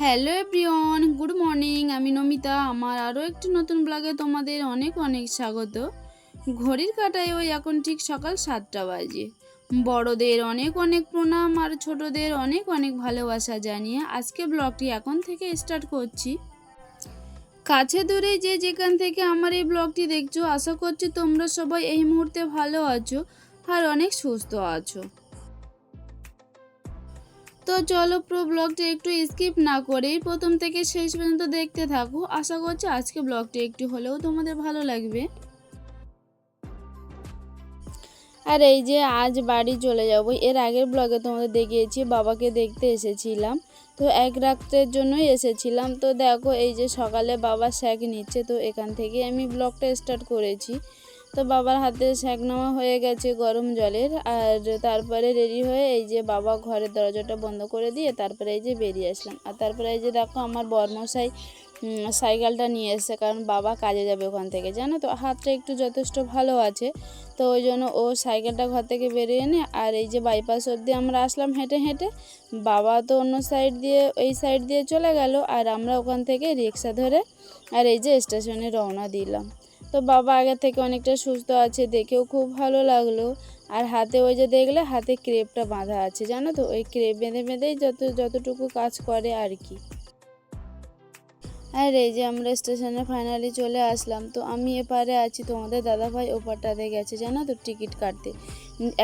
Hello everyone, good morning. আমি নমিতা। আমার আরও একটি নতুন ব্লগে তোমাদের অনেক অনেক স্বাগত। ঘড়ির কাটায় ওই এখন ঠিক সকাল সাতটা বাজে। বড়দের অনেক অনেক প্রণাম আর ছোটদের অনেক অনেক ভালোবাসা জানিয়ে আজকে ব্লগটি এখন থেকে স্টার্ট করছি। কাছে দূরে যে যেখান থেকে আমার এই ব্লগটি দেখছ, আশা করছি তোমরা সবাই এই মুহূর্তে ভালো আছো আর অনেক সুস্থ আছো। তো চলো পুরো ব্লগটা একটু স্কিপ না করেই প্রথম থেকে শেষ পর্যন্ত দেখতে থাকো। আশা করছি আজকে ব্লগটি একটু হলেও তোমাদের ভালো লাগবে। আর এই যে আজ বাড়ি চলে যাব, এর আগের ব্লগে তোমাদের দেখিয়েছি, বাবাকে দেখতে এসেছিলাম। তো এক রাত্রের জন্যই এসেছিলাম। তো দেখো এই যে সকালে বাবা শ্যাক নিচ্ছে, তো এখান থেকে আমি ব্লগটা স্টার্ট করেছি। তো বাবার হাতে শ্যাক নেওয়া হয়ে গেছে গরম জলের, আর তারপরে রেডি হয়ে এই যে বাবা ঘরের দরজাটা বন্ধ করে দিয়ে তারপরে এই যে বেরিয়ে আসলাম। আর তারপরে এই যে দেখো আমার বর্মশাই সাইকেলটা নিয়ে এসছে, কারণ বাবা কাজে যাবে ওখান থেকে, জানো তো? হাতটা একটু যথেষ্ট ভালো আছে, তো ওই জন্য ও সাইকেলটা ঘর থেকে বেরিয়ে এনে, আর এই যে বাইপাস অবধি আমরা আসলাম হেঁটে হেঁটে, বাবা তো অন্য সাইড দিয়ে, এই সাইড দিয়ে চলে গেল, আর আমরা ওখান থেকে রিক্সা ধরে, আর এই যে স্টেশনে রওনা দিলাম। তো বাবা আগে থেকে অনেকটা সুস্থ আছে, দেখেও খুব ভালো লাগল। আর হাতে ওই যে দেখলে হাতে ক্রেপটা বাঁধা আছে, জানো তো? ওই ক্রেপ বেঁধে বেঁধেই যত, যতটুকু কাজ করে আর কি। আর এই যে আমরা স্টেশনে ফাইনালি চলে আসলাম, তো আমি এপারে আছি, তোমাদের দাদাভাই ওপারটাতে গেছে, জানো তো? টিকিট কাটতে।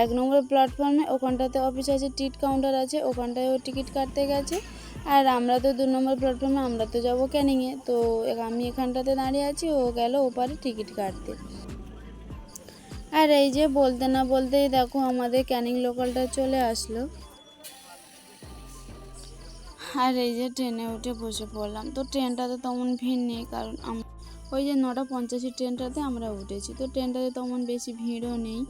এক নম্বর প্ল্যাটফর্মে ওখানটাতে অফিস আছে, টিট কাউন্টার আছে ওখানটায় ও টিকিট কাটতে গেছে। আর আমরা তো দু নম্বর প্ল্যাটফর্মে আমরা তো যাব ক্যানিংয়ে। তো আমি এখানটাতে দাঁড়িয়ে আছি, ও গেল ওপারে টিকিট কাটতে। আর এই যে বলতে না বলতেই দেখো আমাদের ক্যানিং লোকালটা চলে আসলো। আর এই যে ট্রেনে উঠে বসে পড়লাম। তো ট্রেনটাতে তেমন ভিড় নেই, কারণ ওই যে নটা পঞ্চাশি ট্রেনটাতে আমরা উঠেছি। তো ট্রেনটাতে তেমন বেশি ভিড়ও নেই।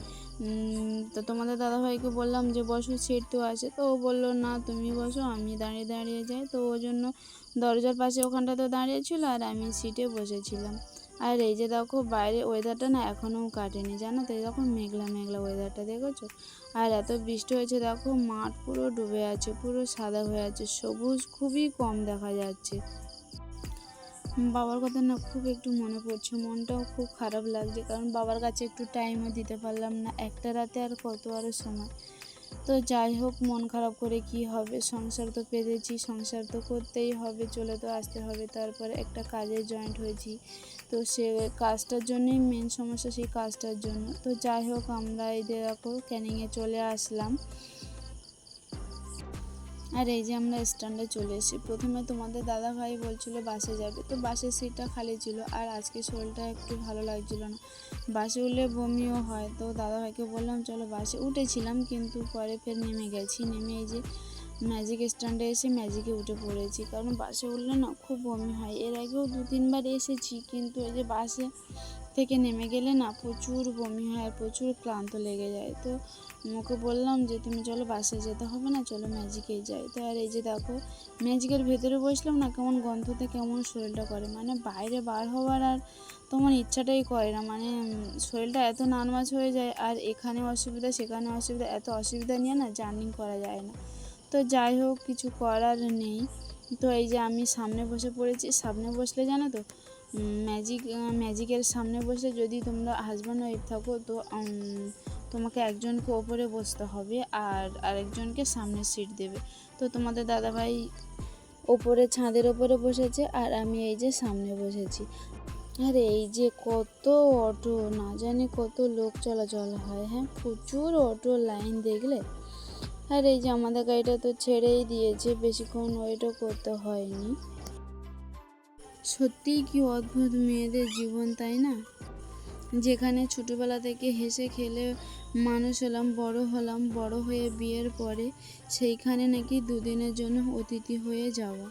তো তোমাদের দাদাভাইকে বললাম যে, বসো, সিট তো আছে। তো ও বলল, না, তুমি বসো, আমি দাঁড়িয়ে দাঁড়িয়ে যাই। তো ওই জন্য দরজার পাশে ওখানটাতে দাঁড়িয়েছিল আর আমি সিটে বসেছিলাম। আর এই যে দেখো, বাইরে ওয়েদারটা না এখনও কাটেনি, জানো তো? দেখো মেঘলা মেঘলা ওয়েদারটা দেখেছ? আর এত বৃষ্টি হয়েছে, দেখো, মাঠ পুরো ডুবে আছে, পুরো সাদা হয়ে আছে, সবুজ খুবই কম দেখা যাচ্ছে। বাবার কথা না খুব একটু মনে পড়ছে, মনটাও খুব খারাপ লাগছে, কারণ বাবার কাছে একটু টাইমও দিতে পারলাম না। একটা রাতে আর কত আরও সময়? তো যাই হোক, মন খারাপ করে কি হবে? সংসার তো পেরেছি, সংসার তো করতেই হবে, চলে তো আসতে হবে। তারপরে একটা কাজে জয়েন্ট হয়েছি, তো সে কাজটার জন্যই মেন সমস্যা সেই কাজটার জন্য। তো যাই হোক, আমরা এই দেখো ক্যানিংয়ে চলে আসলাম। আর এই যে আমরা স্ট্যান্ডে চলে এসেছি। প্রথমে তোমাদের দাদা ভাই বলছিল বাসে যাবে। তো বাসের সিটটা খালি ছিল আর আজকে শরীরটা একটু ভালো লাগছিল না। বাসে উঠলে বমিও হয়। তো দাদা ভাইকে বললাম, চলো বাসে। উঠেছিলাম কিন্তু পরে ফের নেমে গেছি। নেমে এই যে ম্যাজিক স্ট্যান্ডে এসে ম্যাজিকে উঠে পড়েছি। কারণ বাসে উঠলে না খুব বমি হয়। এর আগেও দু তিনবার এসেছি কিন্তু এই যে বাসে থেকে নেমে গেলে না প্রচুর বমি হয় আর প্রচুর ক্লান্ত লেগে যায়। তো ওকে বললাম যে, তুমি চলো বাসে যেতে হবে না, চলো ম্যাজিকেই যাই। তো আর এই যে দেখো, ম্যাজিকের ভেতরে বসলাম না কেমন গন্ধতে কেমন শরীরটা করে। মানে বাইরে বার হওয়ার আর তোমার ইচ্ছাটাই করে না। মানে শরীরটা এত নানমাজ হয়ে যায় আর এখানে অসুবিধা, সেখানে অসুবিধা, এত অসুবিধা নিয়ে না জার্নি করা যায় না। তো যাই হোক, কিছু করার নেই। তো এই যে আমি সামনে বসে পড়েছি, সামনে বসলে জানো তো ম্যাজিক ম্যাজিকের সামনে বসে যদি তোমরা হাজব্যান্ড ওয়াইফ থাকো, তো তোমাকে একজনকে ওপরে বসতে হবে আর আরেকজনকে সামনে সিট দেবে। তো তোমাদের দাদাভাই ওপরে, ছাদের ওপরে বসেছে আর আমি এই যে সামনে বসেছি। আর, এই যে কত অটো, না জানি কত লোক চলাচল হয় হ্যাঁ? প্রচুর অটো লাইন দেখলে। আর, এই যে আমাদের গাড়িটা তো ছেড়েই দিয়েছে, বেশিক্ষণ ওয়েটও করতে হয়নি। সত্যিই কি অদ্ভুত মেয়েদের জীবন, তাই না? যেখানে ছোটোবেলা থেকে হেসে খেলে মানুষ হলাম, বড় হলাম, বড় হয়ে বিয়ের পরে সেইখানে নাকি দুদিনের জন্য অতিথি হয়ে যাওয়া।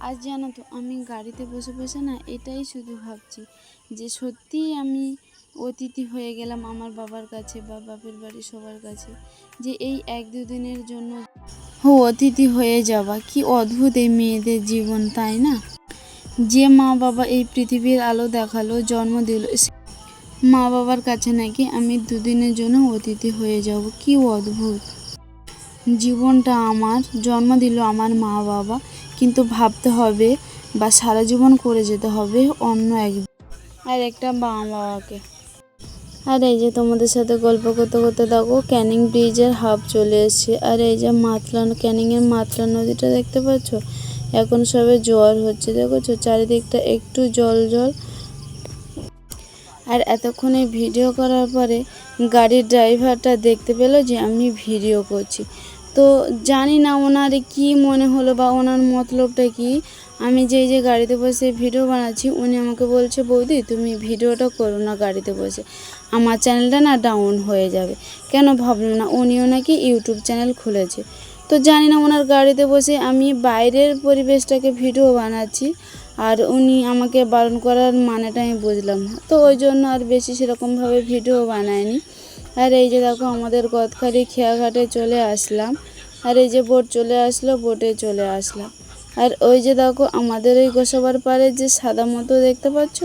আজ জানো তো, আমি গাড়িতে বসে বসে না এটাই শুধু ভাবছি যে সত্যিই আমি অতিথি হয়ে গেলাম আমার বাবার কাছে বা বাপের বাড়ি সবার কাছে, যে এই এক দুদিনের জন্য ও অতিথি হয়ে যাওয়া। কি অদ্ভুত এই মেয়েদের জীবন, তাই না? যে মা বাবা এই পৃথিবীর আলো দেখাল, জন্ম দিল মা বাবার কাছে নাকি আমি দুদিনের জন্য অতিথি হয়ে যাব। কি অদ্ভুত। জীবনটা আমার, জন্ম দিল আমার মা বাবা, কিন্তু ভাবতে হবে বা সারা জীবন করে যেতে হবে অন্য এক আর একটা বাবা বাবাকে। আর এই যে তোমাদের সাথে গল্প করতে করতে দেখো, ক্যানিং ব্রিজের হাফ চলে এসেছে। আর এই যে মাতলা ক্যানিংয়ের মাতলা নদীটা দেখতে পাচ্ছ? এখন সবে জল হচ্ছে দেখেছ চারিদিকটা একটু জল জল। আর এতক্ষণে ভিডিও করার পরে গাড়ির ড্রাইভারটা দেখতে পেল যে আমি ভিডিও করছি। তো জানি না ওনার কি মনে হলো বা ওনার মতলবটা কি। আমি যেই যে গাড়িতে বসে ভিডিও বানাচ্ছি, উনি আমাকে বলছে, বৌদি, তুমি ভিডিওটা করো না গাড়িতে বসে। আমার চ্যানেলটা না ডাউন হয়ে যাবে। কেন ভাবলো না? উনিও নাকি ইউটিউব চ্যানেল খুলেছে। তো জানি না ওনার গাড়িতে বসে আমি বাইরের পরিবেশটাকে ভিডিও বানাচ্ছি আর উনি আমাকে বারণ করার মানেটা আমি বুঝলাম না। তো ওই জন্য আর বেশি সেরকমভাবে ভিডিও বানায়নি। আর এই যে দেখো আমাদের গদখালি খেয়াঘাটে চলে আসলাম। আর এই যে বোট চলে আসলো, বোটে চলে আসলাম। আর ওই যে দেখো আমাদের ওই গোসাবার পাড়ে যে সাদা মতো দেখতে পাচ্ছ,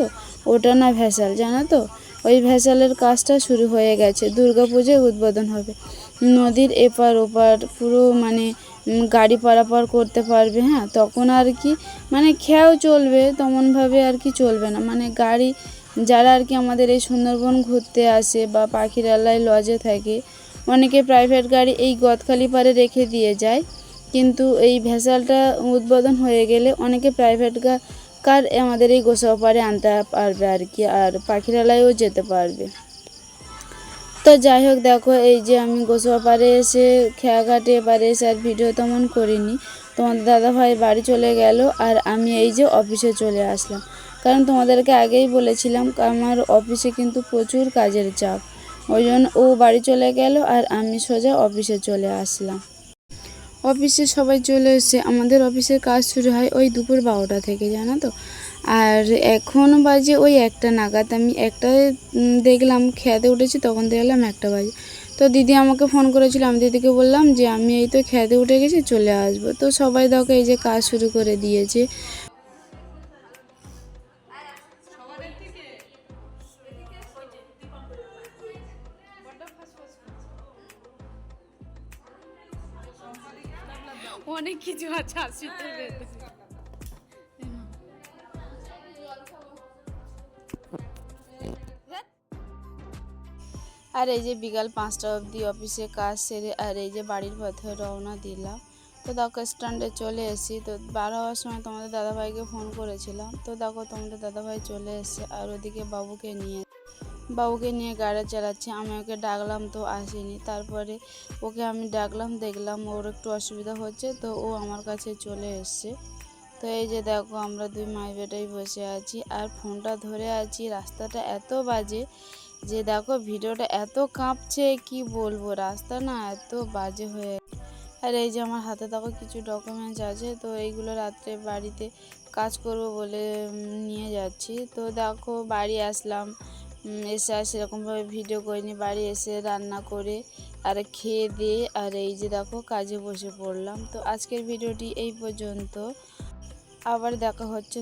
ওটা না ভেসাল, জানো তো? ওই ভেসালের কাজটা শুরু হয়ে গেছে। দুর্গা পুজোয় উদ্বোধন হবে। নদীর এপার ওপার পুরো মানে গাড়ি পারাপার করতে পারবে হ্যাঁ? তখন আর কি মানে খেয়াও চলবে, তেমনভাবে আর কি চলবে না। মানে গাড়ি, যারা আর কি আমাদের এই সুন্দরবন ঘুরতে আসে বা পাখিরালয় লজে থাকে, অনেকে প্রাইভেট গাড়ি এই গদখালি পারে রেখে দিয়ে যায়। কিন্তু এই ভেসালটা উদ্বোধন হয়ে গেলে অনেকে প্রাইভেট কার আমাদের এই গোসাপাড়ে আনতে পারবে আর কি, আর পাখিরালয়ও যেতে পারবে। তো যাই হোক, দেখো, এই যে আমি গোসাপাড়ে এসে খেয়াঘাটে এবারে এসে আর ভিডিও তেমন করিনি। তোমাদের দাদাভাই বাড়ি চলে গেল আর আমি এই যে অফিসে চলে আসলাম। কারণ তোমাদেরকে আগেই বলেছিলাম, আমার অফিসে কিন্তু প্রচুর কাজের চাপ। ওই জন্য ও বাড়ি চলে গেল আর আমি সোজা অফিসে চলে আসলাম। অফিসে সবাই চলে এসেছে। আমাদের অফিসের কাজ শুরু হয় ওই দুপুর বারোটা থেকে, জানো তো? আর এখন বাজে ওই একটা নাগাদ। আমি একটা দেখলাম খেয়াতে উঠেছি, তখন দেখলাম একটা বাজে। তো দিদি আমাকে ফোন করেছিল, আমি দিদিকে বললাম যে, আমি এই তো খেয়াতে উঠে গেছি, চলে আসব। তো সবাই দেখো এই যে কাজ শুরু করে দিয়েছে। অনেক কিছু আছে আসিতে আর এই যে বিকাল পাঁচটা অবধি অফিসে কাজ সেরে আর এই যে বাড়ির পথে রওনা দিলাম। তো দেখো, স্ট্যান্ডে চলে এসেছি। তো বার হওয়ার সময় তোমাদের দাদাভাইকে ফোন করেছিলাম। তো দেখো, তোমাদের দাদাভাই চলে এসেছে আর ওদিকে বাবুকে নিয়ে। বাবুকে নিয়ে গাড়ি চালাচ্ছে। আমি ওকে ডাকলাম তো আসেনি। তারপরে ওকে আমি ডাকলাম, দেখলাম ওর একটু অসুবিধা হচ্ছে। তো ও আমার কাছে চলে এসছে। তো এই যে দেখো, আমরা দুই মাই বেটাই বসে আছি। আর ফোনটা ধরে আছি। রাস্তাটা এত বাজে যে দেখো ভিডিওটা এত কাঁপছে, কি বলব? রাস্তা না এত বাজে হয়ে আর এই যে আমার হাতে দেখো কিছু ডকুমেন্টস আছে, তো এইগুলো রাত্রে বাড়িতে কাজ করব বলে নিয়ে যাচ্ছি। তো দেখো বাড়ি আসলাম এসে আর সেরকমভাবে ভিডিও করিনি। বাড়ি এসে রান্না করে আর খেয়ে দিয়ে আর এই যে দেখো কাজে বসে পড়লাম। তো আজকের ভিডিওটি এই পর্যন্ত। আবার দেখা হচ্ছে